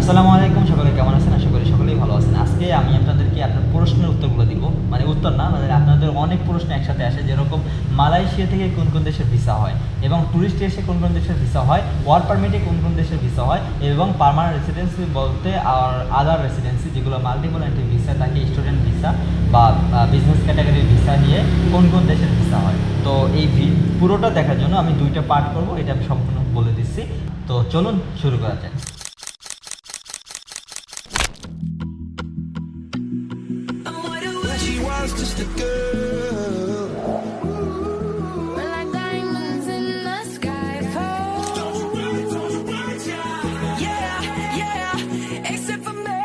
আসসালামু আলাইকুম, সকলে কেমন আছেন? আশা করি সকলেই ভালো আছেন। আজকে আমি আপনাদেরকে আপনার প্রশ্নের উত্তরগুলো দিব। মানে উত্তর না মানে আপনাদের অনেক প্রশ্ন একসাথে আসে যেরকম মালয়েশিয়া থেকে কোন কোন দেশের ভিসা হয় এবং ট্যুরিস্ট এসে কোন কোন দেশের ভিসা হয় ওয়ার্ক পারমিটে কোন কোন দেশের ভিসা হয় এবং পার্মানেন্ট রেসিডেন্সি বলতে আর আদার রেসিডেন্সি যেগুলো মাল্টিপল এন্ট্রি ভিসা থাকে স্টুডেন্ট ভিসা বা বিজনেস ক্যাটাগরির ভিসা নিয়ে কোন কোন দেশের ভিসা হয়। তো এই পুরোটা দেখার জন্য আমি দুইটা পার্ট করব, এটা আমি সম্পূর্ণ বলে দিচ্ছি। তো চলুন শুরু করা যাক। Was just a girl. Like diamonds in the sky. Yeah, yeah, except for me.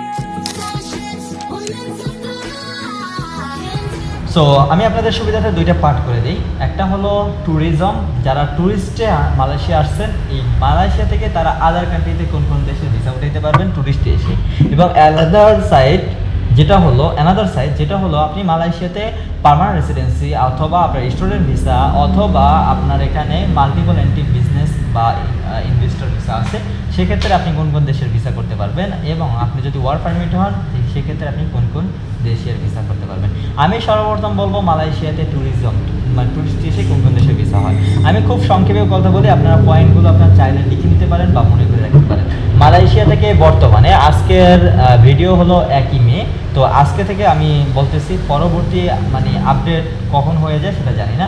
So আমি আপনাদের সুবিধাতে দুইটা পার্ট করে দিই। একটা হলো ট্যুরিজম যারা ট্যুরিস্টে মালয়েশিয়া আসছেন এই মালয়েশিয়া থেকে তারা আদার কান্ট্রিতে কোন কোন দেশে ভিসা উঠাইতে পারবেন? ট্যুরিস্টে এসে। এবং অ্যানাদার সাইড যেটা হলো অ্যানাদার সাইড যেটা হলো আপনি মালয়েশিয়াতে পার্মানেন্ট রেসিডেন্সি অথবা আপনার স্টুডেন্ট ভিসা অথবা আপনার এখানে মাল্টিপল এন্ট্রি বিজনেস বা ইনভেস্টর ভিসা আছে, সেক্ষেত্রে আপনি কোন কোন দেশের ভিসা করতে পারবেন এবং আপনি যদি ওয়ার্ক পারমিট হন সেক্ষেত্রে আপনি কোন কোন দেশের ভিসা করতে পারবেন। আমি সর্বপ্রথম বলব মালয়েশিয়াতে ট্যুরিজম মানে ট্যুরিস্ট এসে কোন কোন দেশের ভিসা হয়। আমি খুব সংক্ষেপে কথা বলি, আপনারা পয়েন্টগুলো আপনার চাইলে লিখে নিতে পারেন বা মনে করে রাখতে পারেন। মালয়েশিয়া থেকে বর্তমানে আজকের ভিডিও হলো একই মে তো আজকে থেকে আমি বলতেছি পরবর্তী মানে আপডেট কখন হয়ে যায় সেটা জানি না।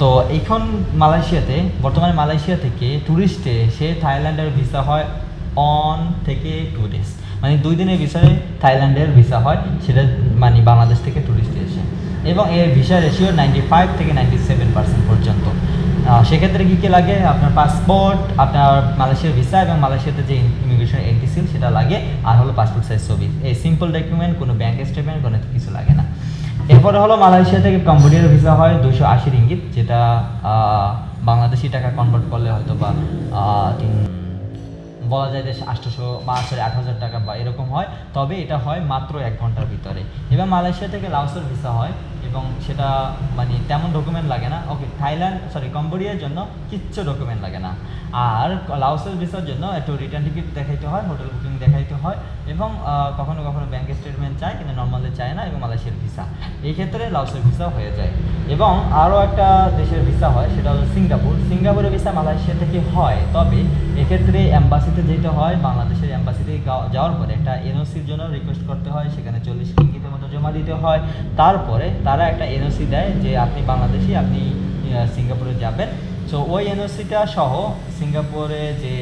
তো এখন মালয়েশিয়াতে, বর্তমানে মালয়েশিয়া থেকে ট্যুরিস্টে সে থাইল্যান্ডের ভিসা হয় অন থেকে টু ডেজ মানে দুই দিনের ভিসায় থাইল্যান্ডের ভিসা হয়, সেটা মানে বাংলাদেশ থেকে ট্যুরিস্ট এসে। এবং এর ভিসা রেশিও নাইনটি ফাইভ থেকে নাইনটি সেভেন পার্সেন্ট পর্যন্ত। সেক্ষেত্রে কী কী লাগে? আপনার পাসপোর্ট আপনার মালয়েশিয়ার ভিসা এবং মালয়েশিয়াতে যে ইমিগ্রেশন এন্ট্রি সিল সেটা লাগে, আর হলো পাসপোর্ট সাইজ ছবি। এই সিম্পল ডকুমেন্ট কোনো ব্যাঙ্ক স্টেটমেন্ট কোনো কিছু লাগে না। এরপরে হলো মালয়েশিয়া থেকে কম্বোডিয়ার ভিসা হয় দুশো আশি রিঙ্গিত যেটা বাংলাদেশি টাকা কনভার্ট করলে হয়তো বা বলা যায় যে আটশোশো বা আট হাজার টাকা বা এরকম হয়। তবে এটা হয় মাত্র এক ঘণ্টার ভিতরে। এবার মালয়েশিয়া থেকে লাউসের ভিসা হয় এবং সেটা মানে তেমন ডকুমেন্ট লাগে না। ওকে থাইল্যান্ড সরি কম্বোডিয়ার জন্য কিচ্ছু ডকুমেন্ট লাগে না। আর লাউসের ভিসার জন্য একটু রিটার্ন টিকিট দেখাইতে হয় হোটেল বুকিং দেখাইতে হয় এবং কখনো কখনো ব্যাঙ্ক স্টেটমেন্ট চায় কিন্তু নর্মালি চায় না এবং মালয়েশিয়ার ভিসা এই ক্ষেত্রে লাউসের ভিসা হয়ে যায়। এবং আরও একটা দেশের ভিসা হয়, সেটা হলো সিঙ্গাপুর সিঙ্গাপুরের ভিসা মালয়েশিয়া থেকে হয়, তবে এক্ষেত্রে অ্যাম্বাসিতে যেতে হয়, বাংলাদেশের অ্যাম্বাসিতে যাওয়ার পরে একটা এনওসির জন্য রিকোয়েস্ট করতে হয়, সেখানে চল্লিশ রিঙ্গিতের মতো জমা দিতে হয়। তারপরে তারা একটা এনওসি দেয় যে আপনি বাংলাদেশি, আপনি সিঙ্গাপুরে যাবেন। সো ওই এনওসিটা সহ সিঙ্গাপুরে যে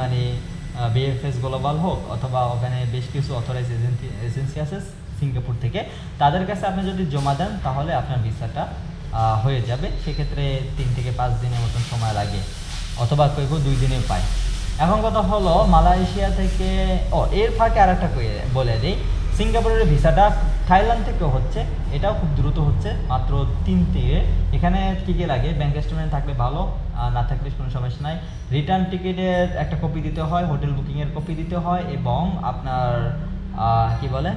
মানে বিএফএস গ্লোবাল হোক অথবা ওখানে বেশ কিছু অথরাইজ এজেন্সি এজেন্সি আছে সিঙ্গাপুর থেকে, তাদের কাছে আপনি যদি জমা দেন, তাহলে আপনার ভিসাটা হয়ে যাবে। সেক্ষেত্রে তিন থেকে পাঁচ দিনের মতন সময় লাগে, অথবা কেউ কেউ দুই দিনে পায়। এখন কথা হলো মালয়েশিয়া থেকে, ও, এর ফাঁকে আর একটা বলে দিই। সিঙ্গাপুরের ভিসাটা থাইল্যান্ড থেকেও হচ্ছে, এটাও খুব দ্রুত হচ্ছে, মাত্র তিন থেকে। এখানে কী কী লাগে? ব্যাঙ্ক স্টেটমেন্ট থাকলে ভালো না থাকলে কোনো সমস্যা নাই। রিটার্ন টিকিটের একটা কপি দিতে হয় হোটেল বুকিংয়ের কপি দিতে হয়, এবং আপনার কি বলে?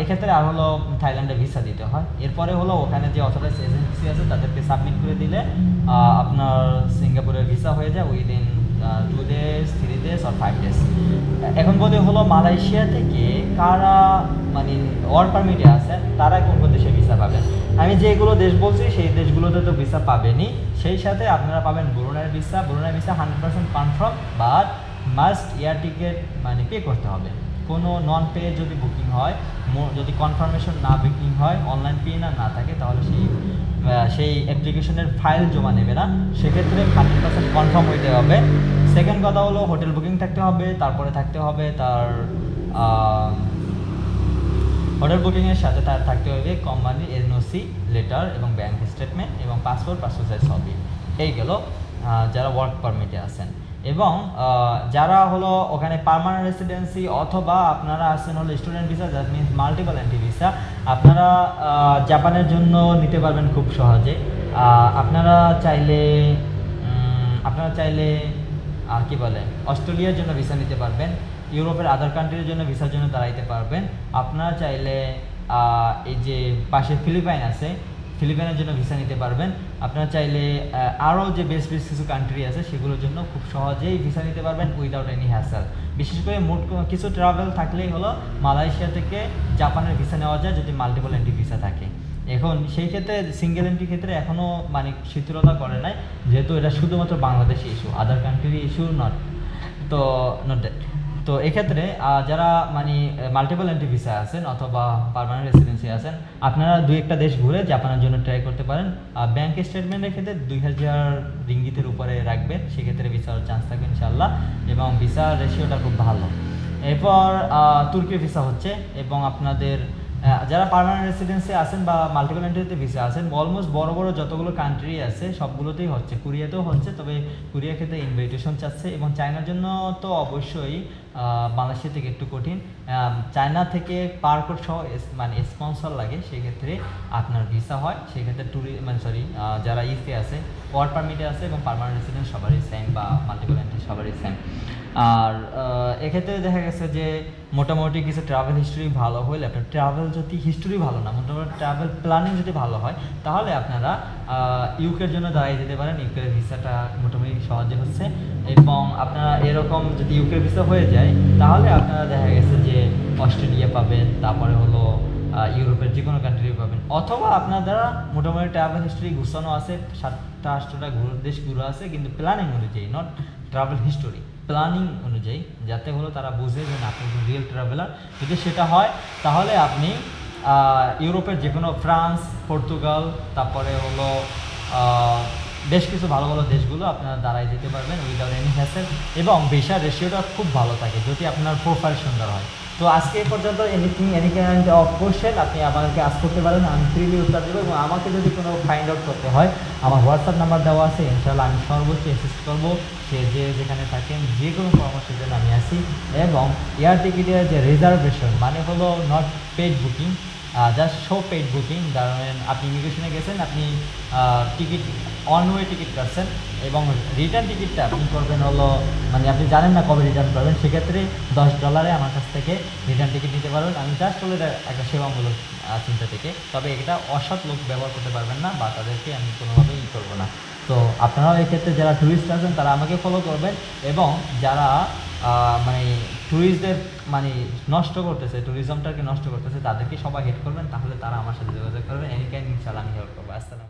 এক্ষেত্রে আর হলো থাইল্যান্ডে ভিসা দিতে হয়। এরপরে হলো ওখানে যে অথরাইজ এজেন্সি আছে, তাদেরকে সাবমিট করে দিলে আপনার সিঙ্গাপুরের ভিসা হয়ে যায় within two days three days আর ফাইভ ডেজ এখন বলে হলো মালয়েশিয়া থেকে কারা মানে ওয়ার্ক পারমিটে আছে, তারা কোন কোন দেশে ভিসা পাবেন আমি যেগুলো দেশ বলছি, সেই দেশগুলোতে তো ভিসা পাবেনই সেই সাথে আপনারা পাবেন Brunei visa Brunei visa hundred percent confirm but must air ticket মানে পে করতে হবে। কোনো নন পে যদি বুকিং হয় যদি কনফার্মেশন না বুকিং হয় অনলাইন পে না না থাকে, তাহলে সেই সেই অ্যাপ্লিকেশনের ফাইল জমা নেবে না। সেক্ষেত্রে হান্ড্রেড পার্সেন্ট কনফার্ম হইতে হবে। সেকেন্ড কথা হলো হোটেল বুকিং থাকতে হবে, তারপরে থাকতে হবে তার হোটেল বুকিংয়ের সাথে তার থাকতে হবে কোম্পানির এনওসি লেটার এবং ব্যাংক স্টেটমেন্ট এবং পাসপোর্ট পাসপোর্ট সাইজ ছবি এই গেল যারা ওয়ার্ক পারমিটে আছেন। এবং যারা হলো ওখানে পার্মানেন্ট রেসিডেন্সি অথবা আপনারা আছেন হলো student visa that means multiple entry visa আপনারা জাপানের জন্য নিতে পারবেন খুব সহজে। আপনারা চাইলে আপনারা চাইলে আর কি বলে, অস্ট্রেলিয়ার জন্য ভিসা নিতে পারবেন, ইউরোপের আদার কান্ট্রির জন্য ভিসার জন্য দাঁড়াইতে পারবেন। আপনারা চাইলে এই যে পাশে ফিলিপাইন আছে ফিলিপাইনের জন্য ভিসা নিতে পারবেন। আপনারা চাইলে আরও যে বেশ বেশ কিছু কান্ট্রি আছে, সেগুলোর জন্য খুব সহজেই ভিসা নিতে পারবেন উইদাউট এনি হ্যাসেল বিশেষ করে মোট কিছু ট্রাভেল থাকলেই হলো মালয়েশিয়া থেকে জাপানের ভিসা নেওয়া যায়, যদি মাল্টিপল এন্ট্রি ভিসা থাকে। এখন সেই ক্ষেত্রে সিঙ্গেল এন্ট্রি ক্ষেত্রে এখনও মানে শিথিলতা করে নাই, যেহেতু এটা শুধুমাত্র বাংলাদেশি ইস্যু আদার কান্ট্রির ইস্যু নট তো নট দ্যাট তো এক্ষেত্রে যারা মানে মাল্টিপল এন্ট্রি ভিসা আছেন অথবা পারমানেন্ট রেসিডেন্সি আছেন, আপনারা দুই একটা দেশ ঘুরে জাপানের জন্য ট্রাই করতে পারেন। ব্যাংক স্টেটমেন্টের ক্ষেত্রে দুই হাজার রিঙ্গিতের উপরে রাখবেন। সেক্ষেত্রে ভিসার চান্স থাকবে ইনশাল্লাহ এবং ভিসার রেশিওটা খুব ভালো। এরপর তুর্কি তুর্কির ভিসা হচ্ছে এবং আপনাদের যারা পার্মানেন্ট রেসিডেন্সি আছেন বা মাল্টিপল এন্ট্রিতে ভিসা আছেন অলমোস্ট বড় বড় যতগুলো কান্ট্রি আছে, সবগুলোতেই হচ্ছে। কোরিয়াতেও হচ্ছে, তবে কোরিয়া ক্ষেত্রে ইনভাইটেশন চাচ্ছে এবং চায়নার জন্য তো অবশ্যই মালয়েশিয়া থেকে একটু কঠিন। চায়না থেকে পার কোড সহ মানে স্পন্সর লাগে, সেক্ষেত্রে আপনার ভিসা হয়। সেক্ষেত্রে ট্যুরি মানে সরি যারা ইসে আছে ওয়ার্ক পারমিটে আছে এবং পার্মানেন্ট রেসিডেন্ট সবারই সেম বা মাল্টিপল এন্ট্রি সবারই সেম আর এক্ষেত্রে দেখা গেছে যে মোটামুটি কিছু ট্রাভেল হিস্টোরি ভালো হলে আপনার ট্রাভেল যদি হিস্টোরি ভালো না, মোটামুটি ট্রাভেল প্ল্যানিং যদি ভালো হয়, তাহলে আপনারা ইউকের জন্য দাঁড়িয়ে যেতে পারেন ইউকের ভিসাটা মোটামুটি সহজে হচ্ছে এবং আপনারা এরকম যদি ইউকের ভিসা হয়ে যায়, তাহলে আপনারা দেখা গেছে যে অস্ট্রেলিয়া পাবেন, তারপরে হলো ইউরোপের যে কোনো কান্ট্রি পাবেন। অথবা আপনার দ্বারা মোটামুটি ট্রাভেল হিস্টোরি ঘুষানো আছে, সাতটা, আটটা দেশ ঘুরে আছে, কিন্তু প্ল্যানিং অনুযায়ী নট ট্রাভেল হিস্টোরি প্ল্যানিং অনুযায়ী, যাতে হলো তারা বুঝে যে না একজন রিয়েল ট্রাভেলার যদি সেটা হয়, তাহলে আপনি ইউরোপের যে কোনো ফ্রান্স, পর্তুগাল, তারপরে হলো বেশ কিছু ভালো ভালো দেশগুলো আপনারা দাঁড়াই দিতে পারবেন উইদাউট এনি হ্যাসেল এবং ভিসার রেশিওটা খুব ভালো থাকে, যদি আপনার প্রোফাইল সুন্দর হয়। তো আজকে পর্যন্ত anything any kind of question আপনি আমাকে আজ করতে পারেন, আমি ফ্রিলি উত্তর দেবো এবং আমাকে যদি কোনো ফাইন্ড আউট করতে হয়, আমার হোয়াটসঅ্যাপ নাম্বার দেওয়া আছে ইনশাল্লাহ আমি সর্বোচ্চ অ্যাসিস্ট করব। সে যে যেখানে থাকেন, যে কোনো পরামর্শের জন্য আমি আসি এবং এয়ার টিকিটের যে রিজার্ভেশন মানে হলো not paid booking just show paid booking ধরেন আপনি ইমিগ্রেশনে গেছেন, আপনি টিকিট অন ওয়ে টিকিট কাটছেন এবং রিটার্ন টিকিটটা আপনি করবেন হলো মানে আপনি জানেন না কবে রিটার্ন করবেন, সেক্ষেত্রে দশ ডলারে আমার কাছ থেকে রিটার্ন টিকিট নিতে পারবেন। আমি জাস্ট হলো একটা সেবামূলক চিন্তা থেকে। তবে এটা অসৎ লোক ব্যবহার করতে পারবেন না বা তাদেরকে আমি কোনোভাবেই ই করব না। তো আপনারাও এক্ষেত্রে যারা ট্যুরিস্ট আছেন, তারা আমাকে ফলো করবেন, এবং যারা মানে ট্যুরিস্টদের মানে নষ্ট করতেছে ট্যুরিজমটাকে নষ্ট করতেছে, তাদেরকে সবাই হেল্প করবেন, তাহলে তারা আমার সাথে যোগাযোগ করবেন এনি কাইন্ড ইনশাল্লাহ আমি হেল্প করব। আসসালাম